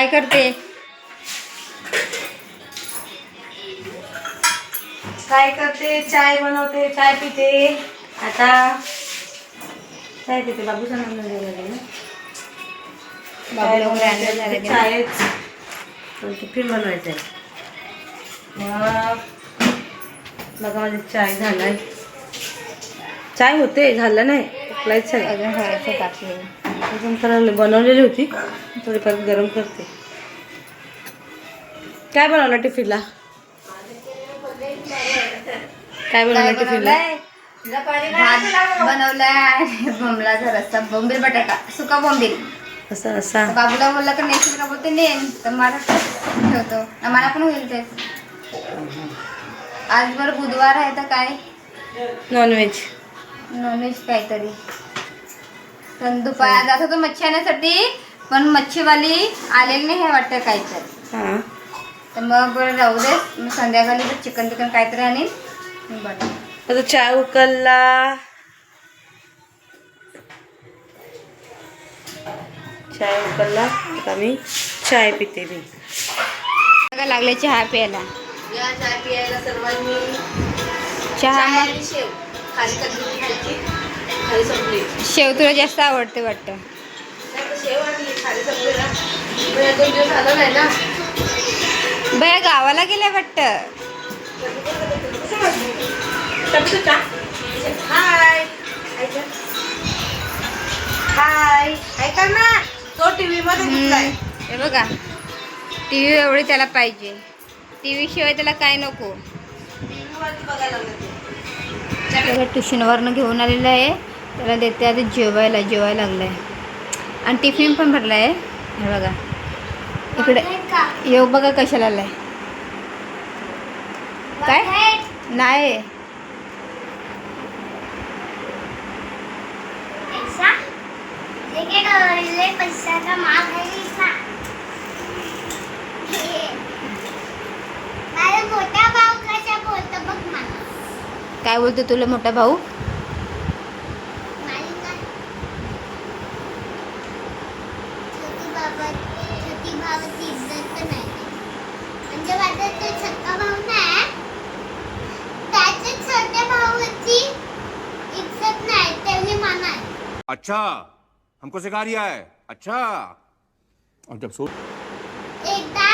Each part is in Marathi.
काय करते? काय करते? चाय बनवते चाय पिते. आता चाय पिते. बाबू सांगा बाबूला वगैरे आणलं झालं की नाही? चायच टिफिन बनवायचं आहे मग बघा माझे चाय झालाय. चाय होते झालं नाही. अजून बाकी आहे. अजून करायला बनवलेली होती. थोडी परत गरम करते. काय बनवलं टिफिनला? काय बनवलं टिफिनला? भात बनवलाय बोंबलाचा रस्सा बोंबील बटाटा सुका बोंबील. असा असा. तर बाबूला बोलला का नेशील का बोलते नेन. तर मला ठेवतो. मला पण होईल ते. आज बरं बुधवार आहे तर काय? नॉनव्हेज नॉनव्हेज काहीतरी. दुपार जात होतो मच्छी आणण्यासाठी पण मच्छीवाली आलेली नाही हे वाटतं काहीतरी. हां. तर मग बरं राहू दे मी संध्याकाळी चिकन चिकन काहीतरी आणीन. आता चाय उकलला. चाय उकलला. आता मी चाय पिते मी. बघा लागले चहा प्यायला. या चाय पियायला सर्वांनी. चहा मग खाली शेव तुला जास्त आवडते वाटतं. बया गावाला गेल्या वाटतं. हाय. हाय. ऐका ना. तो टीव्ही मध्ये दिसलाय. हम्म. हे बघा. टी व्ही एवढी त्याला पाहिजे. टी व्ही शिवाय त्याला काय नको. ट्युशनवरनं घेऊन आलेलं आहे. त्याला देते आधी जेवायला जेवायला लागलं आहे आणि टिफिन पण भरला आहे हे बघा. इकडे. येऊ बघा कशाला आलाय. काय? नाही. काय बोलतो तुला मोठा भाऊ मालिक काय? छोटी बाबा छोटी भावाची इज्जत तर नाही म्हणजे माझा तो सक्का भाऊ नाही त्याच्या छोट्या भावाची इज्जत नाही तेवढी मान आहे अच्छा हमको सिखा रिया है। अच्छा। और जब सोच एकदा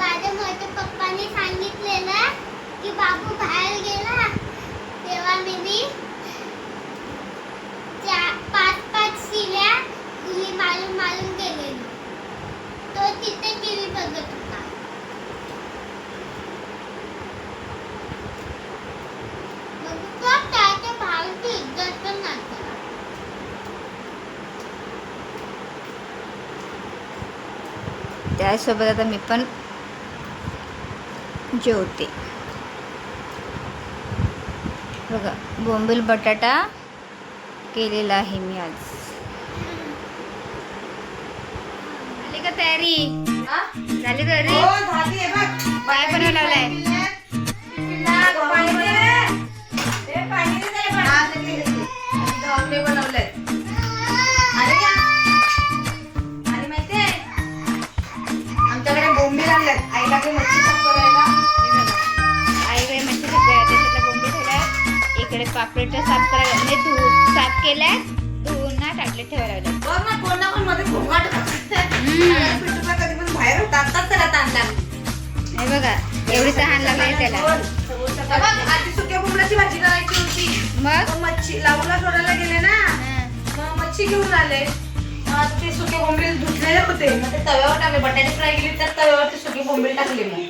माझ्या मोठ्या पप्पाने सांगितलेलं की बाबू बाहेर गेला तेव्हा मी चार पाच पाच शिल्या ही मारून मारून गेलेली तो तिथे टीव्ही बघत होता मग तो त्याच्या भावाची इज्जत पण नाही करत. त्यासोबत आता मी पण जेवते. बघा बोंबील बटाटा केलेला आहे मी आज. झाली का तयारी? झाली तयारी? हो काय बनवलं आहे? आमच्याकडे आईला काही मच्छी साफ करायला. आई मच्छी बोंबी ठेवल्या. इकडे पापलेट साफ करायला म्हणजे धु साफ केल्या. धुवून ना टाकले ठेवायला लागले. बघ ना कोण ना कोणमध्ये घोंगाट घालतात. हम्म. पिंटूला कधी पण बाहेर टाकतात त्याला ताण लागली. हे बघा एवढी तहान लागली त्याला. आधी सुक्या बोंबलाची भाजी करायची होती. मग? मच्छी लावूला सोडायला गेले ना. मग मच्छी घेऊन आले. ते सुके बोंबील धुतलेले होते. मग ते तव्यावर टाकले. बटाटे फ्राय केली तर तव्यावर ते सुके बोंबील टाकले मग.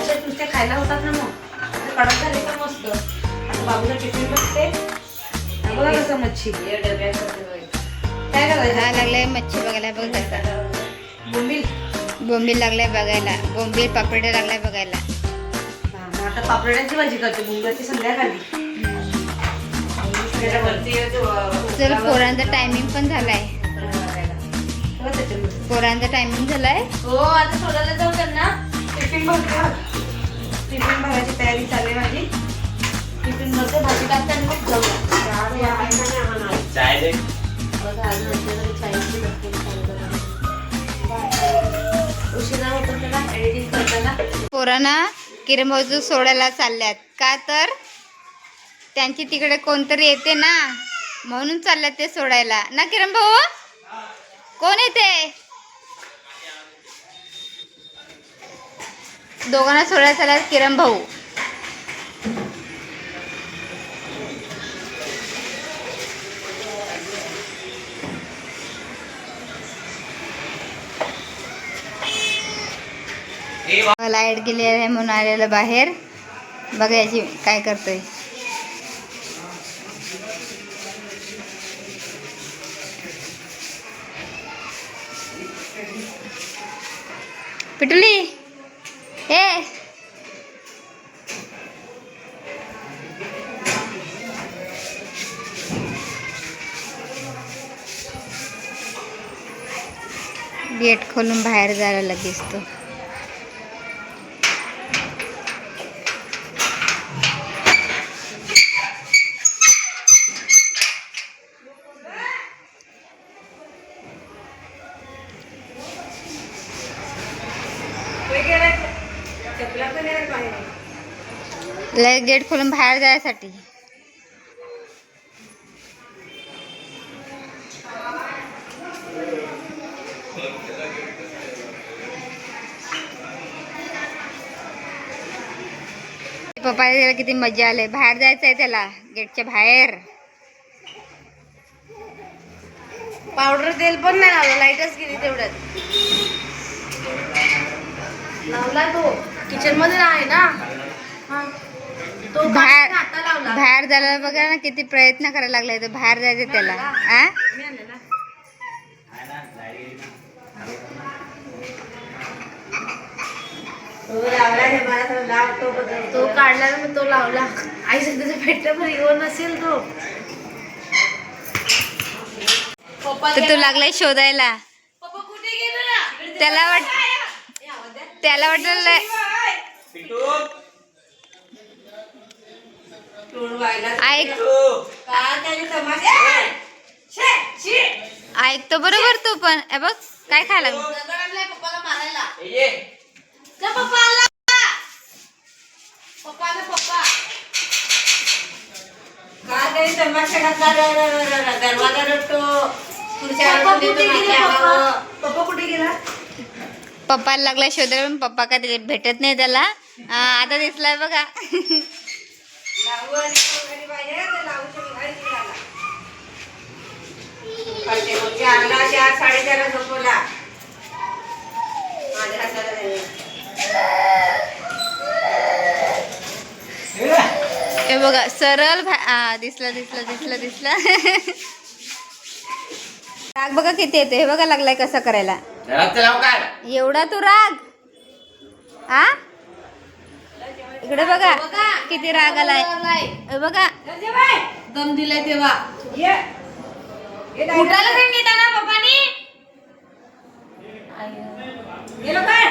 असे नुसते खायला होतात ना मग. कडक झाले तर मस्त. आता बाबूला टिफिन बघते. बघा कसं मच्छी. काय हा लागलाय मच्छी बघायला. बघ कसा. बोंबील. बोंबील लागलाय बघायला. बोंबील पापड लागलाय बघायला. आता पापड्यांची भाजी करते. बोंबलाची संध्याकाळी. चल पोरांचा टायमिंग पण झालाय. पोरांचा टायमिंग झालाय. हो आता सोडायला जाऊ त्यांना टिफिन टिफिन भरायची तयारी चालू माझी. टिफिन भरतो भाजी जाऊ. पोरांना किरण सोडायला चालल्यात. का तर? त्यांची तिकडे कोणतरी येते ना म्हणून चालल्यात ते सोडायला. ना किरण भाऊ कोण येते? दोघांना सोडायला चालल्यात किरण भाऊ. लाइट गेली आहे म्हणून आलेलं बाहेर. बघा याची काय करतोय. पिटुली. हे गेट खोलून बाहेर जायला लगेच तो. लय गेट खोलून बाहेर जायसाठी. पप्पा त्याला किती मजा आली. बाहेर जायचं आहे त्याला गेटच्या बाहेर. पावडर तेल पण नाही लावलं लाईटच गेली तेवढ्यात. लावला तो. किचनमध्ये आहे ना. हा. तो बाहेर- काढून आता लावला. बाहेर जायला बघा ना किती प्रयत्न करायला लागलाय तो. बाहेर जायचं त्याला. आ? मी आणलेला. तो काढला ना मग तो लावला. आई सध्याचं भेटलं पण येऊन नसेल तो. तर तू लागलाय शोधायला. त्याला वाट त्याला वाटलं ऐक. ऐकतो बरोबर तू पण. बघ काय खायला? लागलं? पप्पाला मारायला जा पप्पा आला पप्पा आला पप्पा पप्पा कुठे गेला पप्पा पप्पा कुठे गेला पप्पाला लागला शोधायला पण पप्पा काय त्याच्यात भेटत नाही त्याला. आता दिसलाय बघा. साडेचार झोपवला माझ्या हे बघा सरळ दिसला दिसला दिसला दिसला. राग बघा किती येते हे बघा लागलाय कसं करायला. एवढा तू राग? आ? इकडे बघा किती राग आलाय. बघा. दम दिलाय तेव्हा. उठायला सांगितलं ना पप्पानी? गेलो काय?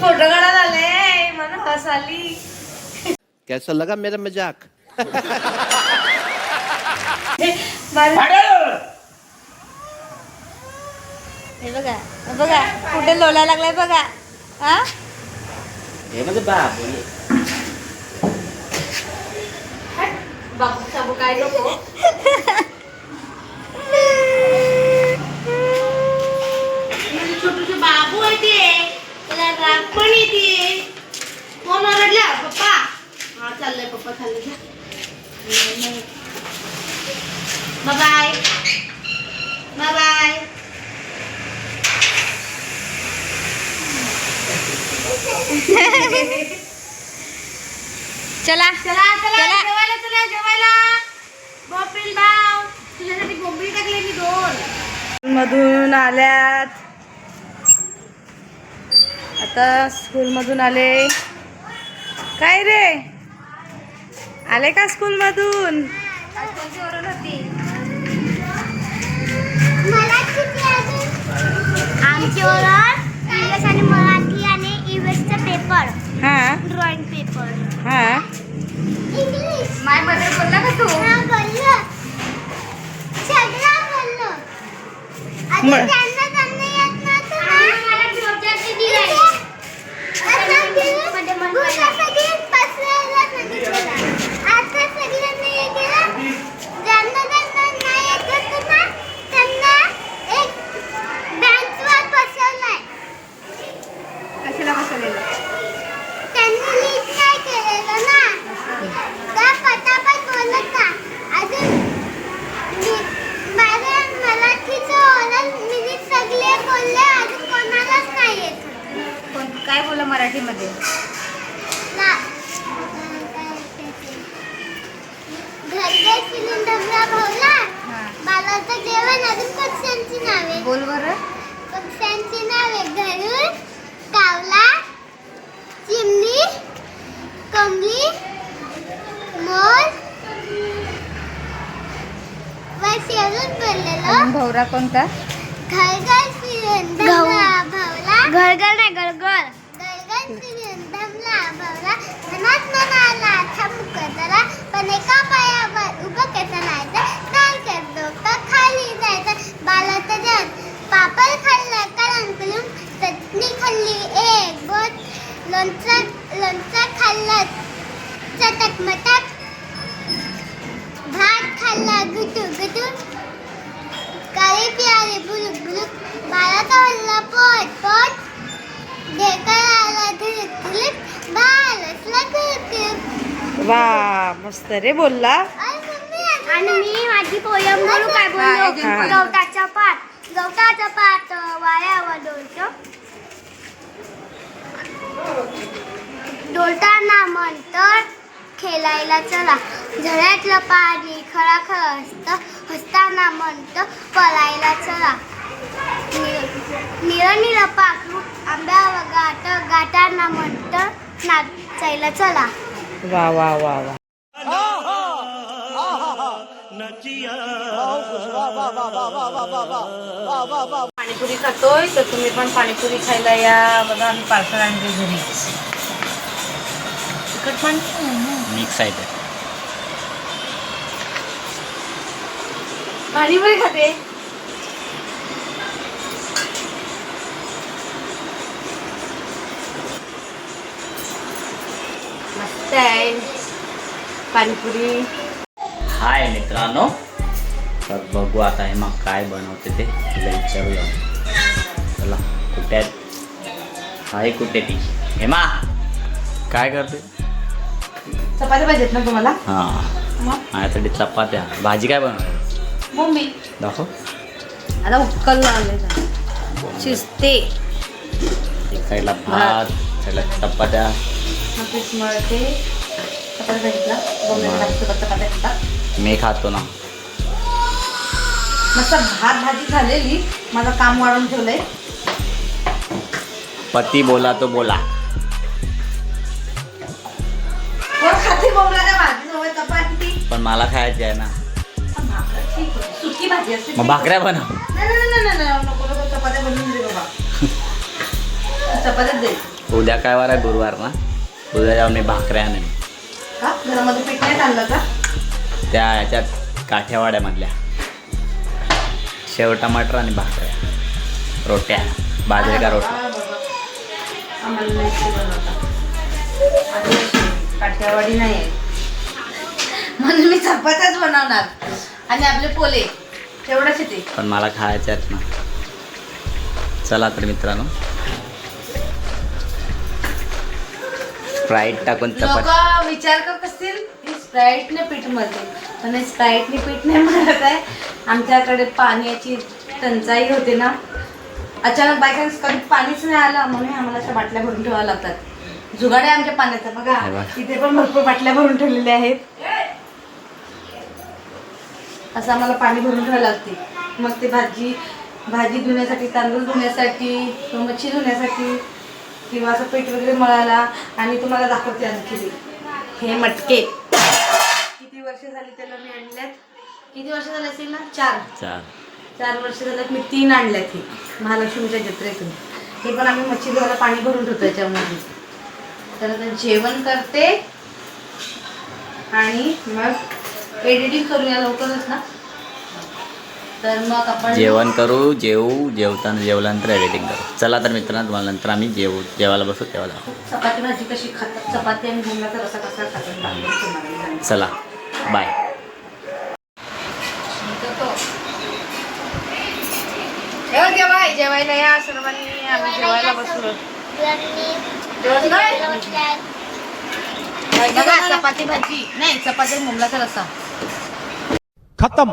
फ़ोटो काढायला आले म्हणून हस आली. कैसा लगा मेरा मज़ाक? हे बघा हे बघा कुठे लोला लागलाय बघा. हा? बाबू साबू काय नको. म्हणजे छोटूचे बाबू आहे ते. त्याला राग पण येते. कोण ओरडला? पप्पा. हा चाललंय पप्पा चाललंय जा. Bye bye. बाय. चला. चला चला. जेवायला चला जेवायला. बॉम्बिल भाव तुझ्यासाठी बोंबील टाकले मी दोन. मधून आल्यात. आता स्कूल मधून आले. काय रे? आले का स्कूल मधून मला किती अजून आमची इंग्लिश आणि मराठी. પેપર. હા. Drawing paper. હા. ઇંગ્લિશ માય મધર બોલલા કે તું? હા બોલલો છગલા બોલલો આજે તમને મને મને बोल बरं. पक्ष्यांची नावे गरुड कावला चिमणी कमली मोर बस एवढंच बोललेलो. भवरा कोणता? घरघर फिरून धमला भावला. घरघर नाही गळगळ. गळगळ फिरून धमला भावला. मनात मनाला ठमक वा मस्त रे बोलला. आणि मी माझी पोयम बोलू काय बोललो? बोल. गवताचा पाठ गवताचा पाठ वाऱ्यावर डोलतो. डोलताना म्हणतं खेळायला चला. झऱ्यातलं पाणी खळा खळा असतं हसताना म्हणतं पळायला चला. निळ निळ पाखरू आंब्यावर गाठ गाठांना म्हणतं नाचायला चला. वा वा वा वा. पाणीपुरी खातोय तर तुम्ही पण पाणीपुरी खायला या. बघा आम्ही पार्सल आणले घरी. तिखट पण? मी एक्साइटेड पाणीपुरी खाते? मस्त आहे पाणीपुरी. हाय मित्रांनो. तर बघू आता हे मग काय बनवते ते. तिला विचारूया. चला कुठे आहेत? हाय कुठे ती? हेमा. काय करते? चपात्या पाहिजेत ना तुम्हाला? हां. मग? माझ्यासाठी चपात्या. भाजी काय बनवते मम्मी. दाखव. आता उकल शिजते. एक साईडला भात साईडला चपात्या. मग मी खातो ना. मस्त भात भाजी झालेली. माझं काम वाढवून ठेवलंय. पती बोला तो बोला. पण मला खायची आहे ना. सुकी भाजी असते मग भाकऱ्या बनव. चपात्या बनवून दे बाबा. चपात्याच दे. उद्या काय वार? आहे गुरुवार ना. उद्या जाऊन मी भाकऱ्या आणेन. का घरामध्ये पीठ नाही आणलं का? त्या ह्याच्यात काठ्यावाड्यामधल्या शेव टमाटर आणि भाकऱ्या. रोट्या. बाजरी का रोट्या हा, बाबा. आम्हाला नाही ते बनवता आम्ही अशी काठियावाडी नाही आहे म्हणून मी चपात्याच बनवणार. आणि आपले पोले. तेवढंच येते पण मला खायच्या आहेत ना. चला तर मित्रांनो स्प्राईट टाकून चपाती. विचार करत असतील की स्प्राईटने पीठ मळते. पण स्प्राईटने पीठ नाही म्हणत आहे. आमच्याकडे पाण्याची टंचाई होते ना. अचानक बायकांस कधी पाणीच नाही आलं. म्हणून आम्हाला अशा बाटल्या भरून ठेवाव्या लागतात जुगाडे आमच्या पाण्याचा बघा. इथे पण भरपूर बाटल्या भरून ठेवलेल्या आहेत. असं आम्हाला पाणी भरून ठेवावं लागते मग ते भाजी भाजी धुण्यासाठी तांदूळ धुण्यासाठी मच्छी धुण्यासाठी. किंवा असं पीठ वगैरे मळायला आणि तुम्हाला दाखवते आणखी हे मटके. किती वर्ष झाली त्याला मी आणल्यात? किती वर्ष झाले असेल ना? चार. चाल चार वर्ष झाल्यात मी तीन आणल्यात हे. महालक्ष्मीच्या जत्रेतून. हे पण आम्ही मच्छी धुवायला पाणी भरून ठेवतो याच्यामध्ये. तर आता जेवण करते. आणि मग एडिटिंग करूया लवकरच ना? तर मग आपण जेवण करू जेवू जेवताना जेवल्यानंतर एडिटिंग करू. चला तर मित्रांनो तुम्हाला नंतर आम्ही जेवू जेवायला बसू तेव्हा. चपाती भाजी कशी खातात चपाती आणि भुंगाचा रसा कसा खातात दाखवते तुम्हाला मी सांगते. चला बाय जेवाय जेवायला या सर्वांनी. आम्ही जेवायला बसलो. चपाती भाजी. नाही चपाती आणि मुंबलाचा रसा खत्म.